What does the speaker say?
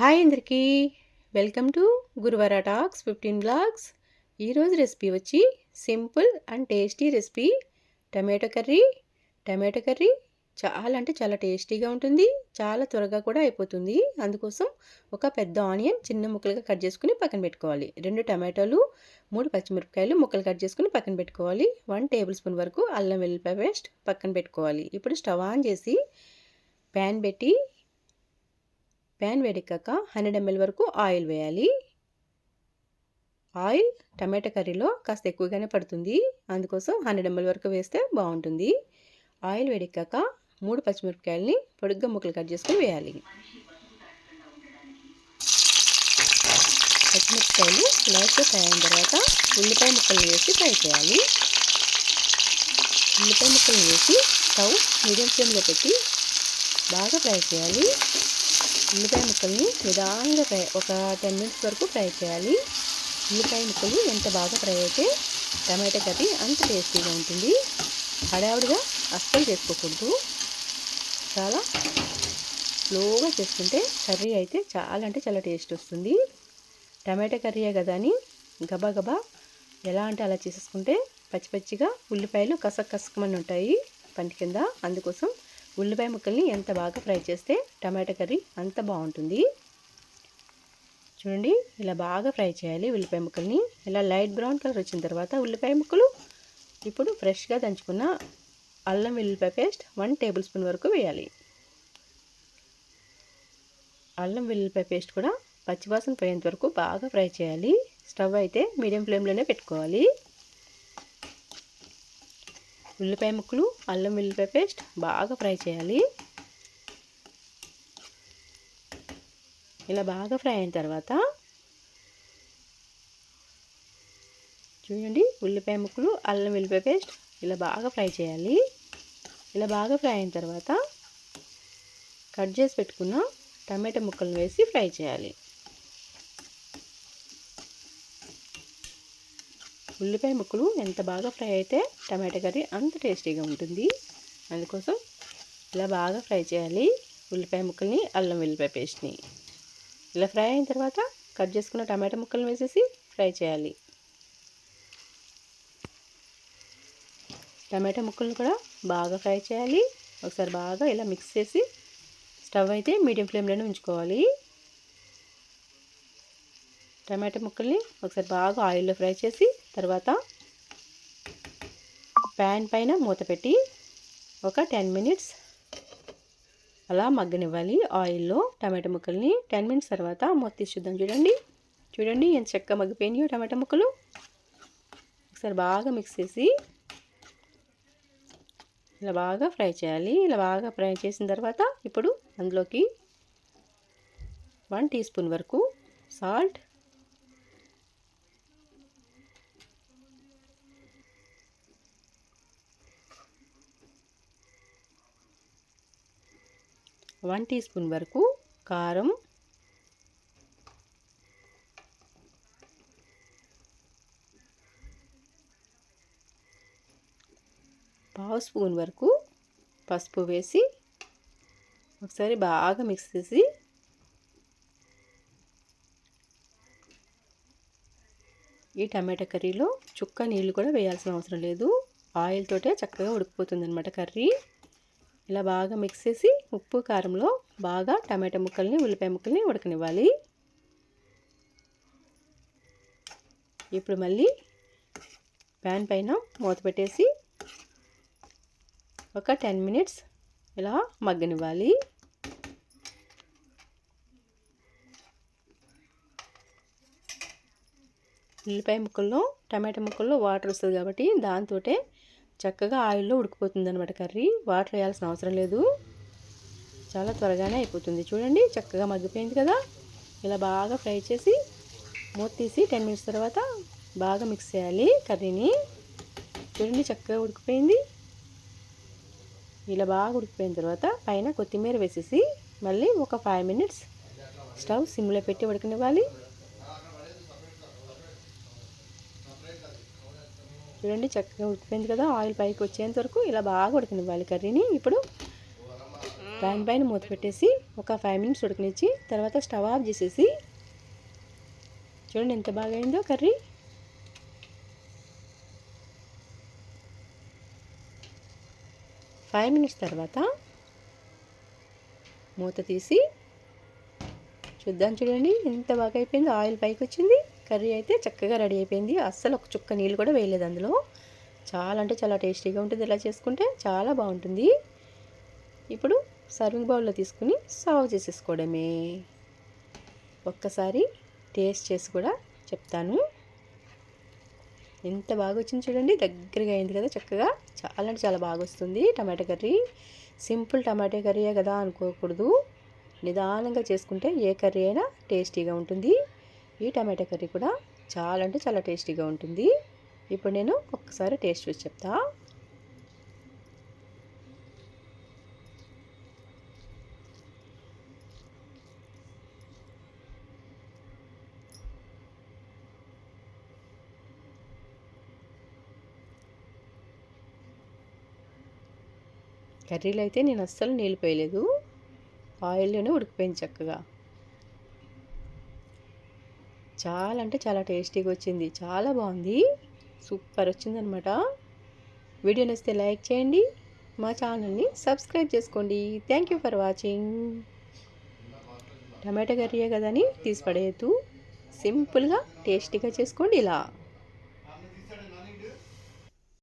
Hi అందరికీ. Welcome to Guruvara talks fifteen blogs. ఈరోజు recipe వచ్చి simple and tasty recipe. Tomato curry. Tomato curry చాలా అంటే చాలా టేస్టీగా ఉంటుంది. చాలా త్వరగా కూడా అయిపోతుంది. అందుకోసం ఒక పెద్ద ఆనియన్ చిన్న ముక్కలుగా కట్ చేసుకుని పక్కన పెట్టుకోవాలి. రెండు టమాటోలు మూడు పచ్చిమిరపకాయలు ముక్కలు కట్ చేసుకుని పక్కన పెట్టుకోవాలి. వన్ టేబుల్ స్పూన్ వరకు అల్లం వెల్లిపాయ పేస్ట్ పక్కన పెట్టుకోవాలి. ఇప్పుడు స్టవ్ ఆన్ చేసి ప్యాన్ పెట్టి ప్యాన్ వేడెక్కాక హండ్రెడ్ ఎంఎల్ వరకు ఆయిల్ వేయాలి. ఆయిల్ టమాటా కర్రీలో కాస్త ఎక్కువగానే పడుతుంది. అందుకోసం హండ్రెడ్ ఎంఎల్ వరకు వేస్తే బాగుంటుంది. ఆయిల్ వేడెక్కాక మూడు పచ్చిమిరపకాయలని పొడుగ్గా ముక్కలు కట్ చేసుకుని వేయాలి. పచ్చిమిరపకాయలు లైట్గా ఫ్రై అయిన తర్వాత ఉల్లిపాయ ముక్కలను వేసి ఫ్రై చేయాలి. ఉల్లిపాయ ముక్కలను వేసి స్టవ్ మీడియం ఫ్లేమ్లో పెట్టి బాగా ఫ్రై చేయాలి. ఉల్లిపాయ ముక్కల్ని నిదానంగా ఫ్రై ఒక టెన్ మినిట్స్ వరకు ఫ్రై చేయాలి. ఉల్లిపాయ ముక్కలు ఎంత బాగా ఫ్రై అయితే టమాటా కర్రీ అంత టేస్టీగా ఉంటుంది. హడావుడిగా అస్సలు చేసుకోకూడదు. చాలా స్లోగా చేసుకుంటే కర్రీ అయితే చాలా అంటే చాలా టేస్ట్ వస్తుంది. టమాటా కర్రీయే కదా అని గబాగబా ఎలా అంటే అలా చేసేసుకుంటే పచ్చి పచ్చిగా ఉల్లిపాయలు కసక్ కసకమని ఉంటాయి పంటి కింద. అందుకోసం ఉల్లిపాయ ముక్కల్ని ఎంత బాగా ఫ్రై చేస్తే టమాటా కర్రీ అంత బాగుంటుంది. చూడండి ఇలా బాగా ఫ్రై చేయాలి ఉల్లిపాయ ముక్కల్ని. ఇలా లైట్ బ్రౌన్ కలర్ వచ్చిన తర్వాత ఉల్లిపాయ ముక్కలు ఇప్పుడు ఫ్రెష్గా దంచుకున్న అల్లం వెల్లుల్లిపాయ పేస్ట్ వన్ టేబుల్ స్పూన్ వరకు వేయాలి. అల్లం వెల్లుల్లిపాయ పేస్ట్ కూడా పచ్చివాసన పోయేంత వరకు బాగా ఫ్రై చేయాలి. స్టవ్ అయితే మీడియం ఫ్లేమ్లోనే పెట్టుకోవాలి. ఉల్లిపాయ ముక్కలు అల్లం ఉల్లిపాయ పేస్ట్ బాగా ఫ్రై చేయాలి. ఇలా బాగా ఫ్రై అయిన తర్వాత చూడండి ఉల్లిపాయ ముక్కలు అల్లం ఉల్లిపాయ పేస్ట్ ఇలా బాగా ఫ్రై చేయాలి. ఇలా బాగా ఫ్రై అయిన తర్వాత కట్ చేసి పెట్టుకున్న టమాటా ముక్కలను వేసి ఫ్రై చేయాలి. ఉల్లిపాయ ముక్కలు ఎంత బాగా ఫ్రై అయితే టమాటా కర్రీ అంత టేస్టీగా ఉంటుంది. అందుకోసం ఇలా బాగా ఫ్రై చేయాలి. ఉల్లిపాయ ముక్కల్ని అల్లం వెల్లిపాయ పేస్ట్ని. ఇలా ఫ్రై అయిన తర్వాత కట్ చేసుకున్న టమాటా ముక్కలను వేసేసి ఫ్రై చేయాలి. టమాటా ముక్కలను కూడా బాగా ఫ్రై చేయాలి. ఒకసారి బాగా ఇలా మిక్స్ చేసి స్టవ్ అయితే మీడియం ఫ్లేమ్లోనే ఉంచుకోవాలి. టమాటా ముక్కల్ని ఒకసారి బాగా ఆయిల్లో ఫ్రై చేసి తర్వాత ప్యాన్ పైన మూత పెట్టి ఒక టెన్ మినిట్స్ అలా మగ్గనివ్వాలి ఆయిల్లో టమాటా ముక్కల్ని. టెన్ మినిట్స్ తర్వాత మూత తీసి చూద్దాం. చూడండి. చూడండి ఎంత చక్కగా మగ్గిపోయినాయో టమాటా ముక్కలు. ఒకసారి బాగా మిక్స్ చేసి ఇలా బాగా ఫ్రై చేయాలి. ఇలా బాగా ఫ్రై చేసిన తర్వాత ఇప్పుడు అందులోకి వన్ టీ స్పూన్ వరకు సాల్ట్ వన్ టీ స్పూన్ వరకు కారం. పావు స్పూన్ వరకు పసుపు వేసి ఒకసారి బాగా మిక్స్ చేసి ఈ టమాటా కర్రీలో చుక్క నీళ్ళు కూడా వేయాల్సిన అవసరం లేదు. ఆయిల్ తోటే చక్కగా ఉడికిపోతుంది అనమాట కర్రీ. ఇలా బాగా మిక్స్ చేసి ఉప్పు కారంలో బాగా టమాటా ముక్కల్ని ఉల్లిపాయ ముక్కల్ని ఉడకనివ్వాలి. ఇప్పుడు మళ్ళీ ప్యాన్ పైన మూత పెట్టేసి ఒక టెన్ మినిట్స్ ఇలా మగ్గనివ్వాలి. ఉల్లిపాయ ముక్కల్లో టమాటా ముక్కల్లో వాటర్ వస్తుంది కాబట్టి దాంతో చక్కగా ఆయిల్లో ఉడికిపోతుంది అనమాట కర్రీ. వాటర్ వేయాల్సిన అవసరం లేదు. చాలా త్వరగానే అయిపోతుంది. చూడండి చక్కగా మగ్గిపోయింది కదా. ఇలా బాగా ఫ్రై చేసి మూత తీసి టెన్ మినిట్స్ తర్వాత బాగా మిక్స్ చేయాలి కర్రీని. చూడండి చక్కగా ఉడికిపోయింది. ఇలా బాగా ఉడికిపోయిన తర్వాత పైన కొత్తిమీర వేసేసి మళ్ళీ ఒక ఫైవ్ మినిట్స్ స్టవ్ సిమ్లో పెట్టి ఉడకనివ్వాలి. చూడండి చక్కగా ఉడికిపోయింది కదా. ఆయిల్ పైకి వచ్చేంత వరకు ఇలా బాగా ఉడకనివ్వాలి కర్రీని. ఇప్పుడు ప్యాన్ పైన మూత పెట్టేసి ఒక ఫైవ్ మినిట్స్ ఉడకనిచ్చి తర్వాత స్టవ్ ఆఫ్ చేసేసి చూడండి ఎంత బాగా అయిందో కర్రీ. ఫైవ్ మినిట్స్ తర్వాత మూత తీసి చూద్దాం చూడండి ఎంత బాగా అయిపోయింది. ఆయిల్ పైకి వచ్చింది. కర్రీ అయితే చక్కగా రెడీ అయిపోయింది. అస్సలు ఒక చుక్క నీళ్ళు కూడా వేయలేదు అందులో. చాలా అంటే చాలా టేస్టీగా ఉంటుంది. ఇలా చేసుకుంటే చాలా బాగుంటుంది. ఇప్పుడు సర్వింగ్ బౌల్లో తీసుకుని సర్వ్ చేసేసుకోవడమే. ఒక్కసారి టేస్ట్ చేసి కూడా చెప్తాను. ఎంత బాగా వచ్చింది చూడండి. దగ్గరగా అయింది కదా చక్కగా. చాలా అంటే చాలా బాగా వస్తుంది టమాటా కర్రీ. సింపుల్ టమాటా కర్రీయే కదా అనుకోకూడదు. నిదానంగా చేసుకుంటే ఏ కర్రీ అయినా టేస్టీగా ఉంటుంది. ఈ టమాటా కర్రీ కూడా చాలా అంటే చాలా టేస్టీగా ఉంటుంది. ఇప్పుడు నేను ఒక్కసారి టేస్ట్ చూసి చెప్తా. కర్రీలో అయితే నేను అస్సలు నీళ్ళు పోయలేదు. ఆయిల్లోనే ఉడికిపోయింది చక్కగా. చాలా అంటే చాలా టేస్టీగా వచ్చింది. చాలా బాగుంది. సూపర్ వచ్చిందనమాట వీడియో నచ్చితే లైక్ చేయండి. మా ఛానల్ని సబ్స్క్రైబ్ చేసుకోండి. Thank you for watching. Tomato కర్రీయే కదని తీసి పడేయద్దు. సింపుల్గా టేస్టీగా చేసుకోండి ఇలా.